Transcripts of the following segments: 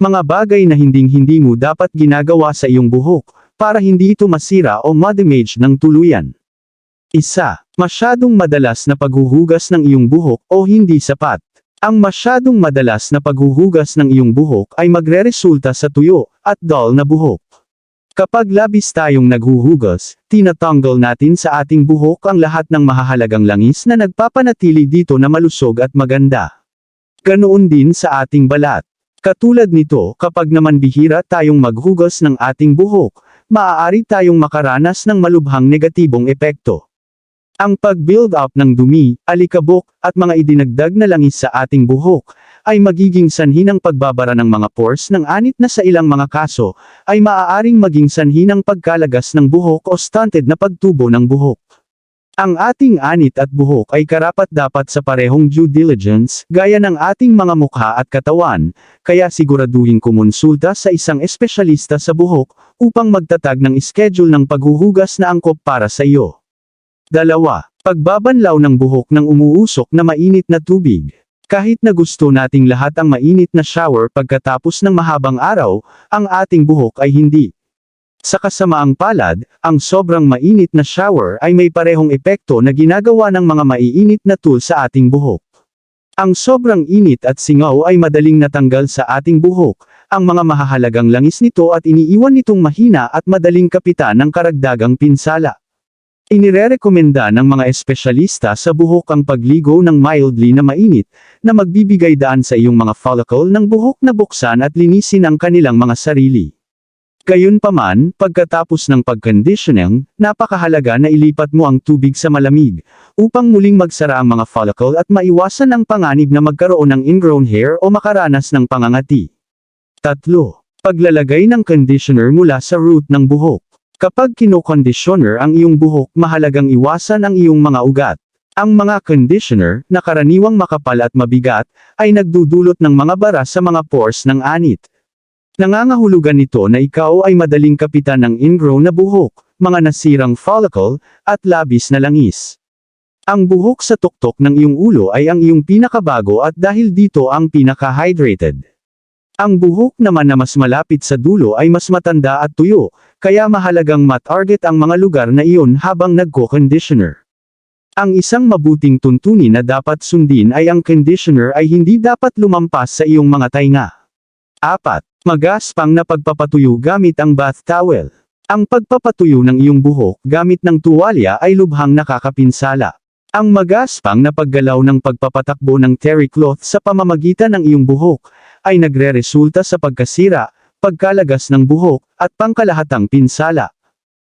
Mga bagay na hinding-hindi mo dapat ginagawa sa iyong buhok, para hindi ito masira o ma-damage ng tuluyan. Isa, masyadong madalas na paghuhugas ng iyong buhok o hindi sapat. Ang masyadong madalas na paghuhugas ng iyong buhok ay magreresulta sa tuyo at dull na buhok. Kapag labis tayong naghuhugas, tinatanggal natin sa ating buhok ang lahat ng mahahalagang langis na nagpapanatili dito na malusog at maganda. Ganoon din sa ating balat. Katulad nito, kapag naman bihira tayong maghugas ng ating buhok, maaari tayong makaranas ng malubhang negatibong epekto. Ang pag-build up ng dumi, alikabok, at mga idinagdag na langis sa ating buhok, ay magiging sanhi ng pagbabara ng mga pores ng anit na sa ilang mga kaso, ay maaaring maging sanhi ng pagkalagas ng buhok o stunted na pagtubo ng buhok. Ang ating anit at buhok ay karapat-dapat sa parehong due diligence, gaya ng ating mga mukha at katawan, kaya siguraduhin kumonsulta sa isang espesyalista sa buhok, upang magtatag ng schedule ng paghuhugas na angkop para sa iyo. Dalawa, pagbabanlaw ng buhok ng umuusok na mainit na tubig. Kahit na gusto nating lahat ang mainit na shower pagkatapos ng mahabang araw, ang ating buhok ay hindi. Sa kasamaang palad, ang sobrang mainit na shower ay may parehong epekto na ginagawa ng mga maiinit na tool sa ating buhok. Ang sobrang init at singaw ay madaling natanggal sa ating buhok, ang mga mahahalagang langis nito at iniiwan nitong mahina at madaling kapitan ng karagdagang pinsala. Inirerekomenda ng mga espesyalista sa buhok ang pagligo ng mildly na mainit, na magbibigay daan sa iyong mga follicle ng buhok na buksan at linisin ang kanilang mga sarili. Gayunpaman, pagkatapos ng pagconditioning, napakahalaga na ilipat mo ang tubig sa malamig, upang muling magsara ang mga follicle at maiwasan ang panganib na magkaroon ng ingrown hair o makaranas ng pangangati. Tatlo. Paglalagay ng conditioner mula sa root ng buhok. Kapag kinoconditioner ang iyong buhok mahalagang iwasan ang iyong mga ugat. Ang mga conditioner, na karaniwang makapal at mabigat, ay nagdudulot ng mga bara sa mga pores ng anit. Nangangahulugan nito na ikaw ay madaling kapitan ng ingrown na buhok, mga nasirang follicle, at labis na langis. Ang buhok sa tuktok ng iyong ulo ay ang iyong pinakabago at dahil dito ang pinaka-hydrated. Ang buhok naman na mas malapit sa dulo ay mas matanda at tuyo, kaya mahalagang matarget ang mga lugar na iyon habang nagko-conditioner. Ang isang mabuting tuntunin na dapat sundin ay ang conditioner ay hindi dapat lumampas sa iyong mga tainga. 4. Magaspang na pagpapatuyo gamit ang bath towel. Ang pagpapatuyo ng iyong buhok gamit ng tuwalya ay lubhang nakakapinsala. Ang magaspang na paggalaw ng pagpapatakbo ng terry cloth sa pamamagitan ng iyong buhok, ay nagre-resulta sa pagkasira, pagkalagas ng buhok, at pangkalahatang pinsala.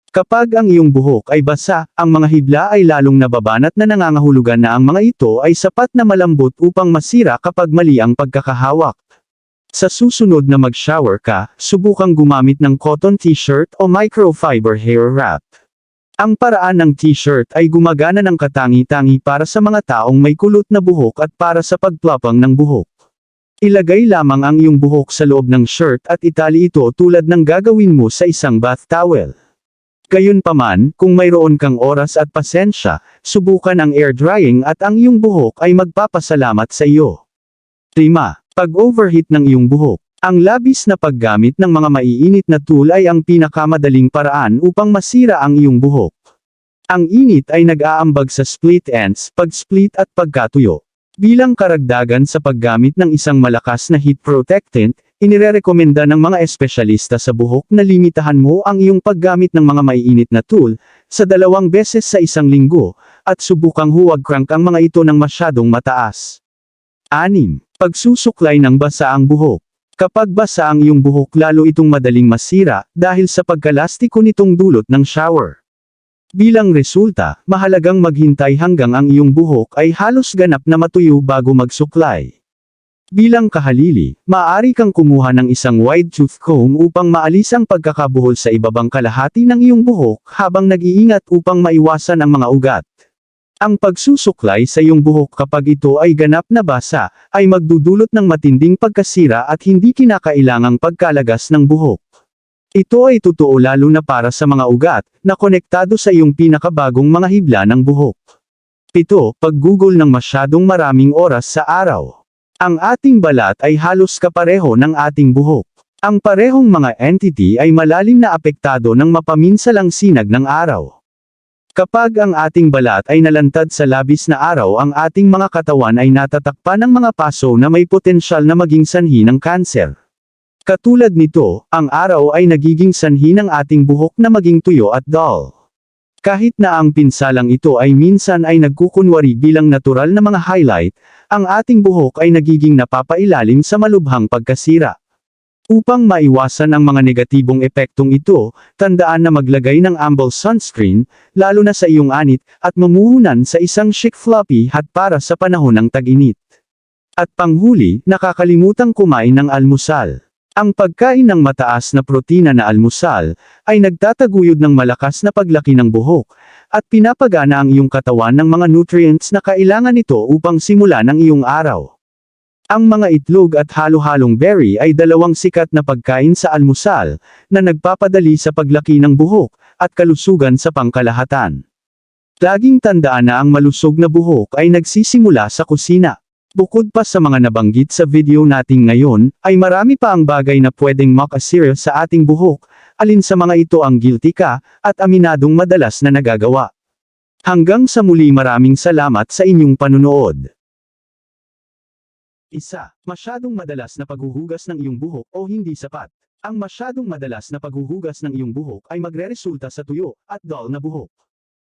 Kapag ang iyong buhok ay basa, ang mga hibla ay lalong nababanat na nangangahulugan na ang mga ito ay sapat na malambot upang masira kapag mali ang pagkakahawak. Sa susunod na mag-shower ka, subukang gumamit ng cotton t-shirt o microfiber hair wrap. Ang paraan ng t-shirt ay gumagana ng katangi-tangi para sa mga taong may kulot na buhok at para sa pagplapang ng buhok. Ilagay lamang ang iyong buhok sa loob ng shirt at itali ito tulad ng gagawin mo sa isang bath towel. Gayunpaman, kung mayroon kang oras at pasensya, subukan ang air drying at ang iyong buhok ay magpapasalamat sa iyo. 5. Pag-overheat ng iyong buhok. Ang labis na paggamit ng mga maiinit na tool ay ang pinakamadaling paraan upang masira ang iyong buhok. Ang init ay nag-aambag sa split ends, pag-split at pagkatuyo. Bilang karagdagan sa paggamit ng isang malakas na heat protectant, inirerekomenda ng mga espesyalista sa buhok na limitahan mo ang iyong paggamit ng mga maiinit na tool, sa dalawang beses sa isang linggo, at subukang huwag crank ang mga ito ng masyadong mataas. 6. Pagsusuklay ng basa ang buhok. Kapag basa ang iyong buhok lalo itong madaling masira, dahil sa pagkalastiko nitong dulot ng shower. Bilang resulta, mahalagang maghintay hanggang ang iyong buhok ay halos ganap na matuyo bago magsuklay. Bilang kahalili, maaari kang kumuha ng isang wide tooth comb upang maalis ang pagkakabuhol sa ibabang kalahati ng iyong buhok habang nag-iingat upang maiwasan ang mga ugat. Ang pagsusuklay sa iyong buhok kapag ito ay ganap na basa, ay magdudulot ng matinding pagkasira at hindi kinakailangang pagkalagas ng buhok. Ito ay totoo lalo na para sa mga ugat, na konektado sa iyong pinakabagong mga hibla ng buhok. 7. Pag-google ng masyadong maraming oras sa araw. Ang ating balat ay halos kapareho ng ating buhok. Ang parehong mga entity ay malalim na apektado ng mapaminsalang sinag ng araw. Kapag ang ating balat ay nalantad sa labis na araw ang ating mga katawan ay natatakpan ng mga paso na may potensyal na maging sanhi ng kanser. Katulad nito, ang araw ay nagiging sanhi ng ating buhok na maging tuyo at dull. Kahit na ang pinsalang ito ay minsan ay nagkukunwari bilang natural na mga highlight, ang ating buhok ay nagiging napapailalim sa malubhang pagkasira. Upang maiwasan ang mga negatibong epektong ito, tandaan na maglagay ng amble sunscreen, lalo na sa iyong anit, at mamuhunan sa isang chic floppy hat para sa panahon ng tag-init. At panghuli, nakakalimutang kumain ng almusal. Ang pagkain ng mataas na protina na almusal, ay nagtataguyod ng malakas na paglaki ng buhok, at pinapagana ang iyong katawan ng mga nutrients na kailangan nito upang simulan ang iyong araw. Ang mga itlog at halo-halong berry ay dalawang sikat na pagkain sa almusal, na nagpapadali sa paglaki ng buhok, at kalusugan sa pangkalahatan. Laging tandaan na ang malusog na buhok ay nagsisimula sa kusina. Bukod pa sa mga nabanggit sa video nating ngayon, ay marami pa ang bagay na pwedeng makasira sa ating buhok, alin sa mga ito ang guilty ka, at aminadong madalas na nagagawa. Hanggang sa muli maraming salamat sa inyong panunood. Isa, masyadong madalas na paghuhugas ng iyong buhok o hindi sapat. Ang masyadong madalas na paghuhugas ng iyong buhok ay magreresulta sa tuyo at dull na buhok.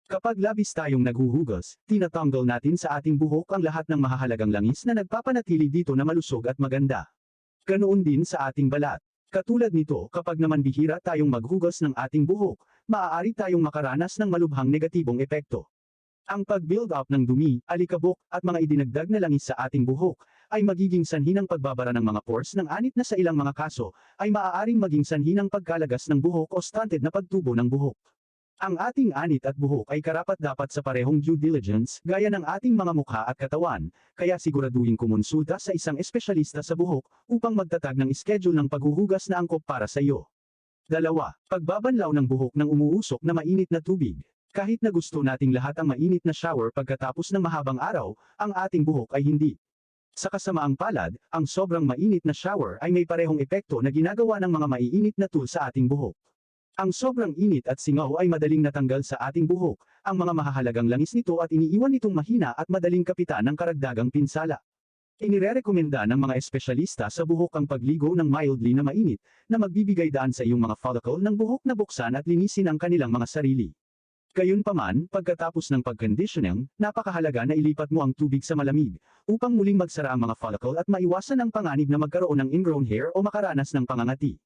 Kapag labis tayong naghuhugas, tinatanggal natin sa ating buhok ang lahat ng mahahalagang langis na nagpapanatili dito na malusog at maganda. Ganoon din sa ating balat. Katulad nito, kapag naman bihira tayong maghugas ng ating buhok, maaari tayong makaranas ng malubhang negatibong epekto. Ang pag-build up ng dumi, alikabok, at mga idinagdag na langis sa ating buhok, ay magiging sanhi ng pagbabara ng mga pores ng anit na sa ilang mga kaso, ay maaaring maging sanhi ng pagkalagas ng buhok o stunted na pagtubo ng buhok. Ang ating anit at buhok ay karapat-dapat sa parehong due diligence, gaya ng ating mga mukha at katawan, kaya siguraduhin kumonsulta sa isang espesyalista sa buhok, upang magtatag ng schedule ng paghuhugas na angkop para sa iyo. Dalawa, pagbabanlaw ng buhok ng umuusok na mainit na tubig. Kahit na gusto nating lahat ang mainit na shower pagkatapos ng mahabang araw, ang ating buhok ay hindi. Sa kasamaang palad, ang sobrang mainit na shower ay may parehong epekto na ginagawa ng mga maiinit na tool sa ating buhok. Ang sobrang init at singaw ay madaling natanggal sa ating buhok, ang mga mahahalagang langis nito at iniiwan nitong mahina at madaling kapitan ng karagdagang pinsala. Inirerekomenda ng mga espesyalista sa buhok ang pagligo ng mildly na mainit, na magbibigay daan sa iyong mga follicle ng buhok na buksan at linisin ang kanilang mga sarili. Gayunpaman, pagkatapos ng pag-conditioning, napakahalaga na ilipat mo ang tubig sa malamig, upang muling magsara ang mga follicle at maiwasan ang panganib na magkaroon ng ingrown hair o makaranas ng pangangati.